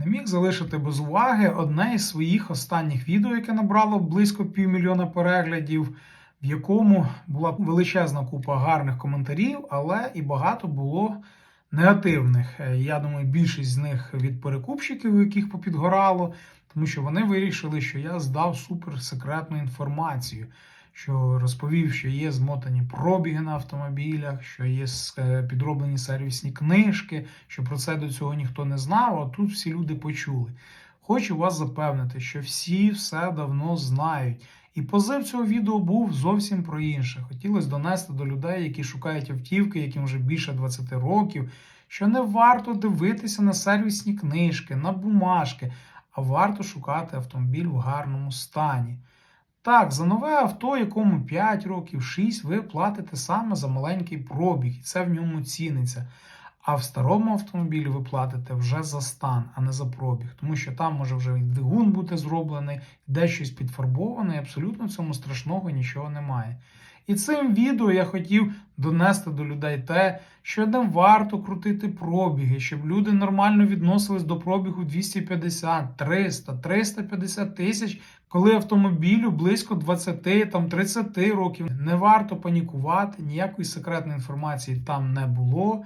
Не міг залишити без уваги одне із своїх останніх відео, яке набрало близько півмільйона переглядів, в якому була величезна купа гарних коментарів, але і багато було негативних. Е, Я думаю, більшість з них від перекупщиків, у яких попідгорало, тому що вони вирішили, що я здав суперсекретну інформацію. Що розповів, що є змотані пробіги на автомобілях, що є е, підроблені сервісні книжки, що про це до цього ніхто не знав, а тут всі люди почули. Хочу вас запевнити, що всі все давно знають. І позив цього відео був зовсім про інше. Хотілося донести до людей, які шукають автівки, яким вже більше 20 років, що не варто дивитися на сервісні книжки, на бумажки, а варто шукати автомобіль в гарному стані. Так, за нове авто, якому 5 років, 6, ви платите саме за маленький пробіг, і це в ньому ціниться. А в старому автомобілі ви платите вже за стан, а не за пробіг, тому що там може вже і двигун бути зроблений, де щось підфарбоване, і абсолютно в цьому страшного нічого немає. І цим відео я хотів донести до людей те, що не варто крутити пробіги, щоб люди нормально відносились до пробігу 250, 300, 350 тисяч, коли автомобілю близько 20, там 30 років. Не варто панікувати, ніякої секретної інформації там не було.